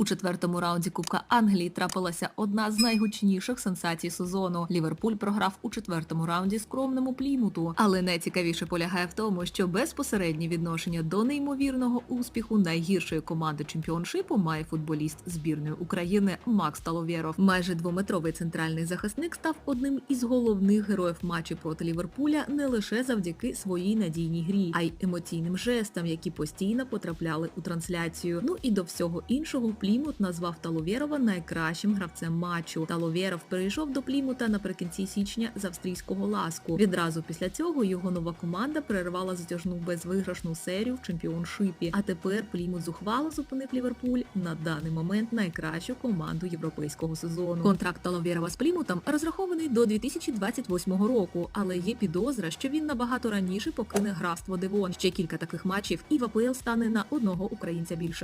У четвертому раунді Кубка Англії трапилася одна з найгучніших сенсацій сезону. Ліверпуль програв у четвертому раунді скромному плімуту. Але найцікавіше полягає в тому, що безпосереднє відношення до неймовірного успіху найгіршої команди чемпіоншипу має футболіст збірної України Макс Таловєров. Майже двометровий центральний захисник став одним із головних героїв матчу проти Ліверпуля не лише завдяки своїй надійній грі, а й емоційним жестам, які постійно потрапляли у трансляцію. Ну і до всього іншого Плімут назвав Таловєрова найкращим гравцем матчу. Таловєров перейшов до Плімута наприкінці січня з австрійського ласку. Відразу після цього його нова команда перервала затяжну безвиграшну серію в чемпіоншипі. А тепер Плімут зухвало зупинив Ліверпуль на даний момент найкращу команду європейського сезону. Контракт Таловєрова з Плімутом розрахований до 2028 року, але є підозра, що він набагато раніше покине графство Девон. Ще кілька таких матчів і в АПЛ стане на одного українця більше.